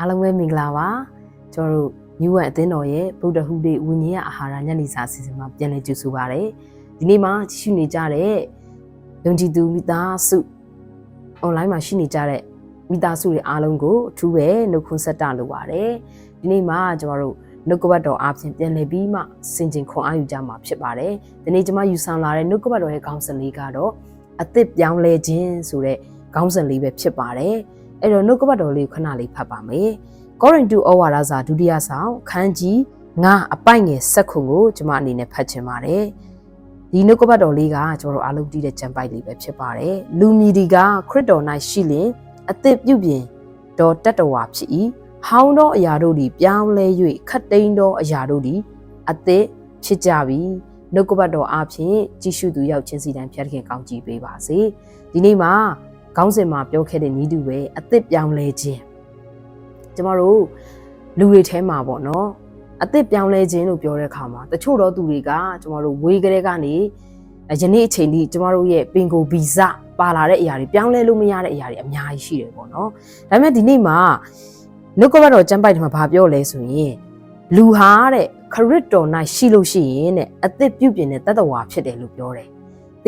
အားလုံးပဲမင်္ဂလာပါကျွန်တော်တို့ညီဝက်အသင်းတော်ရဲ့ဗုဒ္ဓဟူဒေဝိညာဉ်အာဟာရညနေစာအစီအစဉ်မှာပြန်လည်ကြိုဆိုပါရစေဒီနေ့မှာကြည့်ရှုနေကြတဲ့ယုံကြည်သူမိသားစု online မှာရှိနေကြတဲ့မိသားစုတွေအားလုံးကိုအထူးပဲနှုတ်ခွန်းဆက်တာလိုပါတယ်ဒီနေ့မှာကျွန်တော်တို့နှုတ်ကပတ်တော်အပြင်ပြန်လည်ပြီးမှစင်ကျင်ခွန်အားယူကြမှာဖြစ်ပါတယ်ဒီနေ့ကျွန်မယူဆောင်လာတဲ့နှုတ်ကပတ်တော်ရဲ့ခေါင်းစဉ်လေးကတော့အသစ်ပြောင်းလဲခြင်းဆိုတဲ့ခေါင်းစဉ်လေးပဲဖြစ်ပါတယ် အဲ့တော့နှုတ်ကပတ်တော်လေးကိုခဏလေးဖတ်ပါမယ်။ကောရိန္သုဩဝါဒစာဒုတိယဆောင်ခန်းကြီး9အပိုက်ငယ်7ခုကိုကျွန်မအနေနဲ့ဖတ်ချင်ပါတယ်။ဒီနှုတ်ကပတ်တော်လေးကကျွန်တော်တို့အားလုံးသိတဲ့ကျမ်းပိုက်လေးပဲဖြစ်ပါတယ်။လူမြည်ဒီကခရစ်တော်၌ရှိလင်အသစ်ပြုပြင်တော်တတ္တဝါဖြစ်၏။ဟောင်းသောအရာတို့သည်ပြောင်းလဲ၍ခတ်သိမ်းသောအရာတို့သည်အသစ်ဖြစ်ကြပြီ။နှုတ်ကပတ်တော်အဖြစ်ကြည့်ရှုသူရောက်ချင်းစီတိုင်းဖျက်ခင်ကောင်းကြည့်ပေးပါစေ။ဒီနေ့မှာ ခေါင်းစဉ်မှာပြောခဲ့တဲ့ဤသူပဲအသစ်ပြောင်းလဲခြင်းကျမတို့လူတွေထဲမှာပေါ့နော်အသစ်ပြောင်းလဲခြင်းလို့ပြောတဲ့အခါမှာတချို့တော့သူတွေကကျမတို့ဝေးကလေးကနေယနေ့အချိန်ထိကျမတို့ရဲ့ပင်ကိုဗီဇပါလာတဲ့အရာတွေပြောင်းလဲလို့မရတဲ့အရာတွေအများကြီးရှိတယ်ပေါ့နော်ဒါပေမဲ့ဒီနေ့မှာနှုတ်ကပတ်တော်ကျမ်းပိုက်ထဲမှာဗာပြောလဲဆိုရင်လူဟာတဲ့ခရစ်တော်၌ရှိလို့ရှိရင်တဲ့အသစ်ပြုပြင်တဲ့တတ္တဝါဖြစ်တယ်လို့ပြောတယ်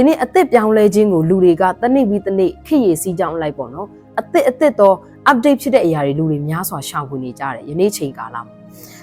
ဒီနေ့အသစ်ပြောင်းလဲခြင်းကိုလူတွေကတနေ့ပြီးတနေ့ခရည်စီးကြောင်းလိုက်ပေါ့နော်အသစ်အသစ်တော့ update ဖြစ်တဲ့အရာတွေလူတွေများစွာရှောင်ဝင်နေကြတယ်ယနေ့ချိန်ကာလမှာ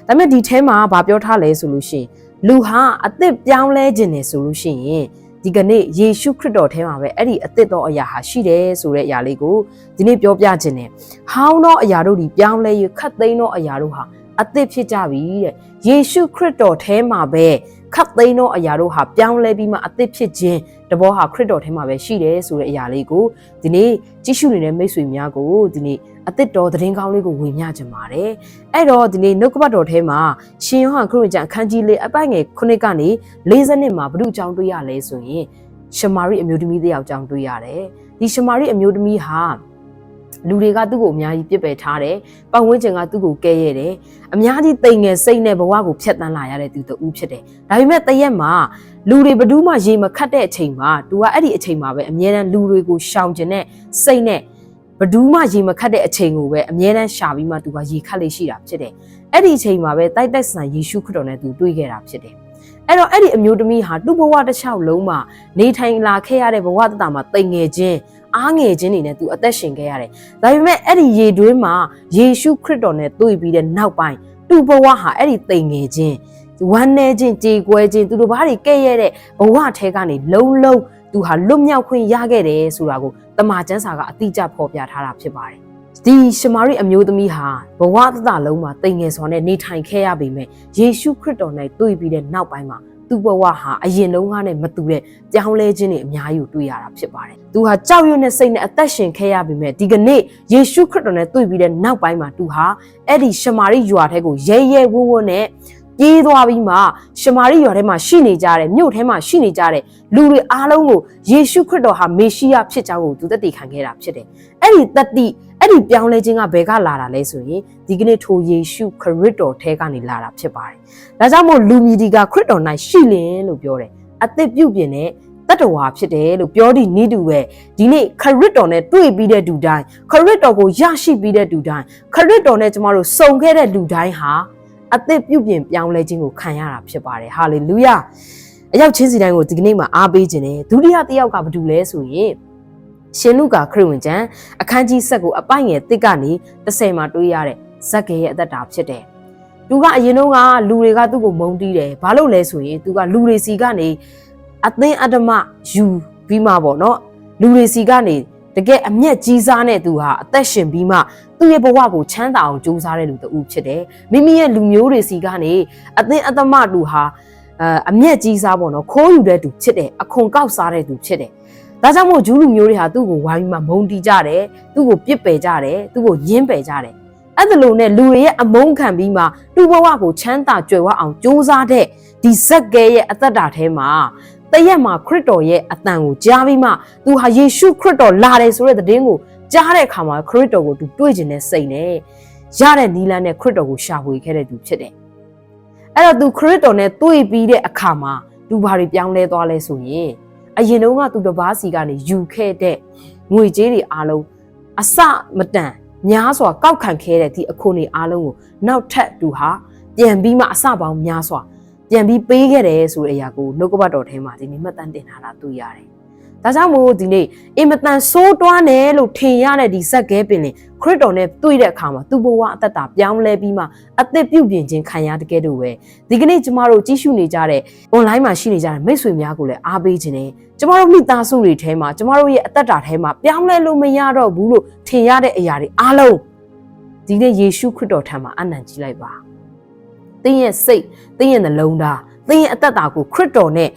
ဒါပေမဲ့ဒီထဲမှာဗာပြောထားလဲဆိုလို့ရှိရင်လူဟာအသစ်ပြောင်းလဲခြင်းတယ်ဆိုလို့ရှိရင်ဒီကနေ့ယေရှုခရစ်တော်ထဲမှာပဲအဲ့ဒီအသစ်သောအရာဟာရှိတယ်ဆိုတဲ့အရာလေးကိုဒီနေ့ပြောပြခြင်းတယ်ဟောင်းသောအရာတို့ဒီပြောင်းလဲရခတ်သိမ်းသောအရာတို့ဟာအသစ်ဖြစ်ကြပြီတဲ့ယေရှုခရစ်တော်ထဲမှာပဲခတ်သိမ်းသောအရာတို့ဟာပြောင်းလဲပြီးမှအသစ်ဖြစ်ခြင်းတဘောဟာခရစ်တော်ထဲမှာပဲရှိတယ်ဆိုတဲ့အရာလေးကိုဒီနေ့ကြည့်ရှုနေတဲ့မိတ်ဆွေများကိုဒီနေ့အသစ်တော်သတင်းကောင်းလေးကိုဝေမျှချင်ပါတယ်အဲ့တော့ဒီနေ့နှုတ်ကပတ်တော်ထဲမှာရှင်ယောဟန်ခရစ်ဝင်ကျမ်းအခန်းကြီးလေးအပိုင်ငယ်9ကနေ40နှစ်မှာဘု து အကြောင်းတွေ့ရလဲဆိုရင်ရှမာရိအမျိုးသမီးတစ်ယောက်အကြောင်းတွေ့ရတယ်ဒီရှမာရိအမျိုးသမီးဟာ လူတွေကသူ့ကိုအများကြီးပြစ်ပယ်ထားတယ်ပတ်ဝန်းကျင်ကသူ့ကိုကဲရဲတယ်အများကြီးတိမ်ငယ်စိတ်နဲ့ဘဝကိုဖျက်ဆီးလာရတဲ့သူတူဖြစ်တယ်ဒါပေမဲ့တရက်မှာလူတွေဘယ်သူမှရေမခတ်တဲ့အချိန်မှာသူကအဲ့ဒီအချိန်မှာပဲအမြဲတမ်းလူတွေကိုရှောင်ကျင်တဲ့စိတ်နဲ့ဘဒူးမှရေမခတ်တဲ့အချိန်ကိုပဲအမြဲတမ်းရှာပြီးမှသူကရေခတ်လေးရှိတာဖြစ်တယ်။အဲ့ဒီအချိန်မှာပဲတိုက်တိုက်ဆန်ယေရှုခရစ်တော်နဲ့သူတွေ့ခဲ့တာဖြစ်တယ်။အဲ့တော့အဲ့ဒီအမျိုးသမီးဟာသူ့ဘဝတစ်လျှောက်လုံးမှာနေထိုင်လာခဲ့ရတဲ့ဘဝတတမှာတိမ်ငယ်ခြင်း အားငယ်ခြင်းတွေနဲ့သူအသက်ရှင်ခဲ့ရတယ်။ဒါပေမဲ့အဲ့ဒီရေတွင်းမှာယေရှုခရစ်တော်နဲ့တွေ့ပြီးတဲ့နောက်ပိုင်းသူ့ဘဝဟာအဲ့ဒီတိမ်ငယ်ခြင်းဝမ်းနည်းခြင်းကြေကွဲခြင်းသူတို့ဘာတွေကဲ့ရဲ့တဲ့ဘဝထဲကနေလုံးလုံးသူဟာလွတ်မြောက်ခွင့်ရခဲ့တယ်ဆိုတာကိုတမန်ကျမ်းစာကအတိအကျဖော်ပြထားတာဖြစ်ပါတယ်။ဒီရှမာရိအမျိုးသမီးဟာဘဝတတလုံးမှာတိမ်ငယ်စွာနဲ့နေထိုင်ခဲ့ရပေမဲ့ယေရှုခရစ်တော်နဲ့တွေ့ပြီးတဲ့နောက်ပိုင်းမှာ သူ့ဘဝဟာအရင်တုန်းကနဲ့မတူတဲ့ပြောင်းလဲခြင်းတွေအများကြီးတွေ့ရတာဖြစ်ပါတယ်။သူဟာကြောက်ရွံ့တဲ့စိတ်နဲ့အသက်ရှင်ခဲ့ရပေမဲ့ဒီကနေ့ယေရှုခရစ်တော်နဲ့တွေ့ပြီးတဲ့နောက်ပိုင်းမှာသူဟာအဲ့ဒီရှမာရိရွာထဲကိုရဲရဲဝံ့ဝံ့နဲ့ပြေးသွားပြီးမှရှမာရိရွာထဲမှာရှိနေကြတဲ့မြို့ထဲမှာရှိနေကြတဲ့လူတွေအားလုံးကိုယေရှုခရစ်တော်ဟာမေရှိယဖြစ်ကြောင်းကိုသူသက်တည်ခံခဲ့တာဖြစ်တယ်။အဲ့ဒီသက်တည် အဲ့ဒီပြောင်းလဲခြင်းကဘယ်ကလာတာလဲဆိုရင်ဒီကနေ့ထိုယေရှုခရစ်တော်ထဲကနေလာတာဖြစ်ပါတယ်။ဒါကြောင့်မို့လူမြည်ဒီကခရစ်တော်၌ရှိလင်လို့ပြောတယ်။အသက်ပြုတ်ပြင်တဲ့တတ္တဝါဖြစ်တယ်လို့ပြောသည့်ဤတူပဲဒီနေ့ခရစ်တော်နဲ့တွေ့ပြီးတဲ့လူတိုင်းခရစ်တော်ကိုရရှိပြီးတဲ့လူတိုင်းခရစ်တော်နဲ့ကျမတို့စုံခဲ့တဲ့လူတိုင်းဟာအသက်ပြုတ်ပြင်ပြောင်းလဲခြင်းကိုခံရတာဖြစ်ပါတယ်ဟာလေလုယာအရောက်ချင်းစီတိုင်းကိုဒီကနေ့မှာအားပေးခြင်းနဲ့ဒုတိယတစ်ယောက်ကဘာတူလဲဆိုရင် ရှင်လုကာခရစ်ဝင်ကျမ်းအခန်းကြီးဆက်ကိုအပိုင်ငယ်တစ်ကနေ30မှာတွေ့ရတဲ့ဇက်ကရဲ့အသက်တာဖြစ်တယ်သူကအရင်တော့ကလူတွေကသူ့ကိုမုန်းတီးတယ်ဘာလို့လဲဆိုရင်သူကလူတွေစီကနေအသင်းအတ္တမယူပြီးမှပေါ့နော်လူတွေစီကနေတကယ်အမျက်ကြီးစားတဲ့သူဟာအသက်ရှင်ပြီးမှသူ့ရဲ့ဘဝကိုချမ်းသာအောင်ကြိုးစားတဲ့လူတူဖြစ်တယ်မိမိရဲ့လူမျိုးတွေစီကနေအသင်းအတ္တမတူဟာအအမျက်ကြီးစားပေါ့နော်ခိုးယူတဲ့သူဖြစ်တယ်အခွန်ကောက်စားတဲ့သူဖြစ်တယ် ဒါကြောင့်မို့ဂျူးလူမျိုးတွေဟာသူ့ကိုဝိုင်းပြီးမှမုန်းတီးကြတယ်သူ့ကိုပြစ်ပယ်ကြတယ်သူ့ကိုညှင်းပယ်ကြတယ်အဲ့ဒါလိုနဲ့လူတွေရဲ့အမုန်းခံပြီးမှသူ့ဘဝကိုချမ်းသာကြွယ်ဝအောင်ကြိုးစားတဲ့ဒီဇက်ကဲရဲ့အသက်တာထဲမှာတရက်မှာခရစ်တော်ရဲ့အတန်ကိုကြားပြီးမှသူဟာယေရှုခရစ်တော်လာတယ်ဆိုတဲ့သတင်းကိုကြားတဲ့အခါမှာခရစ်တော်ကိုသူတွေ့ကျင်တဲ့စိတ်နဲ့ရတဲ့နီလန်းနဲ့ခရစ်တော်ကိုရှာဖွေခဲ့တဲ့သူဖြစ်တယ်။အဲ့တော့သူခရစ်တော်နဲ့တွေ့ပြီးတဲ့အခါမှာသူဘာတွေပြောင်းလဲသွားလဲဆိုရင် အရင်တုန်းကသူတစ်ပါးစီကနေယူခဲ့တဲ့ငွေကြေးတွေအားလုံးအစမတန်များစွာကောက်ခံခဲ့တဲ့ဒီအခွန်တွေအားလုံးကိုနောက်ထပ်သူဟာပြန်ပြီးမှအစပေါင်းများစွာပြန်ပြီးပေးခဲ့တယ်ဆိုတဲ့အရာကိုနှုတ်ကပတ်တော်ထဲမှာဒီနေ့မှတ်တမ်းတင်ထားတာတွေ့ရတယ်။ ဒါကြောင့်မို့ဒီနေ့အင်မတန်ဆိုးတွားတယ်လို့ထင်ရတဲ့ဒီဇက်ကဲပင်လင်ခရစ်တော်နဲ့တွေ့တဲ့အခါမှာသူ့ဘဝအသက်တာပြောင်းလဲပြီးမှအသက်ပြုပြင်ခြင်းခံရတဲ့ကဲ့သို့ပဲဒီကနေ့ကျမတို့ကြည့်ရှုနေကြတဲ့ online မှာရှိနေကြတဲ့မိတ်ဆွေများကိုလည်းအားပေးခြင်းနဲ့ကျမတို့မိသားစုတွေထဲမှာကျမတို့ရဲ့အသက်တာထဲမှာပြောင်းလဲလို့မရတော့ဘူးလို့ထင်ရတဲ့အရာတွေအားလုံးဒီနေ့ယေရှုခရစ်တော်ထံမှာအနံ့ကြီးလိုက်ပါသင်ရဲ့စိတ်သင်ရဲ့နှလုံးသားသင်ရဲ့အသက်တာကိုခရစ်တော်နဲ့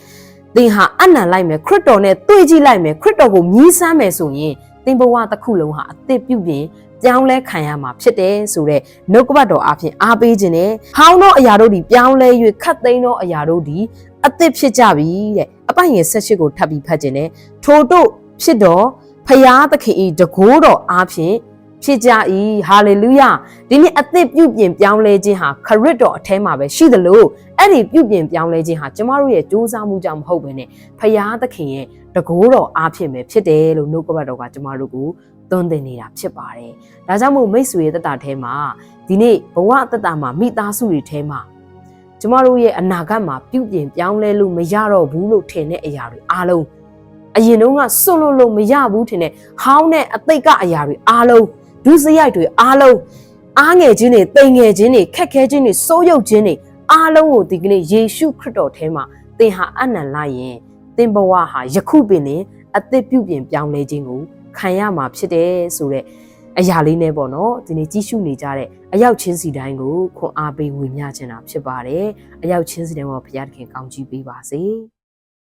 သင်ဟာအနံ့လိုက်မယ်ခရစ်တော်နဲ့တွေ့ကြည့်လိုက်မယ်ခရစ်တော်ကိုမြည်ဆမ်းမယ်ဆိုရင်သင်ဘဝတစ်ခုလုံးဟာအသက်ပြုပြင်ပြောင်းလဲခံရမှာဖြစ်တယ်ဆိုတော့နှုတ်ကပတ်တော်အဖြစ်အားပေးခြင်းနဲ့ဟောင်းသောအရာတို့ဒီပြောင်းလဲ၍ခတ်သိမ်းသောအရာတို့ဒီအသက်ဖြစ်ကြပြီတဲ့အပိုင်ငယ်ဆက်ရှိကိုထပ်ပြီးဖတ်ခြင်းနဲ့ထိုတို့ဖြစ်တော်ဖရာသခင်ဤတကိုးတော်အားဖြင့်ဖြစ်ကြ၏ဟာလေလုယဒီနေ့အသက်ပြုပြင်ပြောင်းလဲခြင်းဟာခရစ်တော်အထဲမှာပဲရှိသလို အဲ့ဒီပြုပြင်ပြောင်းလဲခြင်းဟာကျမတို့ရဲ့ကြိုးစားမှုကြောင့်မဟုတ်ဘဲနဲ့ဖရာသခင်ရဲ့တကိုးတော်အားဖြင့်ပဲဖြစ်တယ်လို့နှုတ်ကပတ်တော်ကကျမတို့ကိုသွန်သင်နေတာဖြစ်ပါတယ်ဒါကြောင့်မို့မိတ်ဆွေရဲ့တက်တာထဲမှာဒီနေ့ဘဝတက်တာမှာမိသားစုတွေထဲမှာကျမတို့ရဲ့အနာဂတ်မှာပြုပြင်ပြောင်းလဲလို့မရတော့ဘူးလို့ထင်တဲ့အရာတွေအားလုံးအရင်တုန်းကစွန့်လို့လို့မရဘူးထင်တဲ့ဟောင်းတဲ့အသိတ်ကအရာတွေအားလုံးဒုစရိုက်တွေအားလုံးအားငယ်ခြင်းတွေတိမ်ငယ်ခြင်းတွေခက်ခဲခြင်းတွေစိုးရုပ်ခြင်းတွေ အားလုံးကိုဒီကနေ့ယေရှုခရစ်တော်ထဲမှာသင်ဟာအနံလိုက်ရင်သင်ဘဝဟာယခုပင်လင်အသက်ပြုပြင်ပြောင်းလဲခြင်းကိုခံရမှာဖြစ်တယ်ဆိုတဲ့အရာလေးနဲ့ပေါ့နော်ဒီနေ့ကြီးစုနေကြတဲ့အရောက်ချင်းစီတိုင်းကိုခွန်အားပေးဝေမျှချင်တာဖြစ်ပါတယ်အရောက်ချင်းစီတိုင်းကိုဘုရားသခင်ကောင်းချီးပေးပါစေ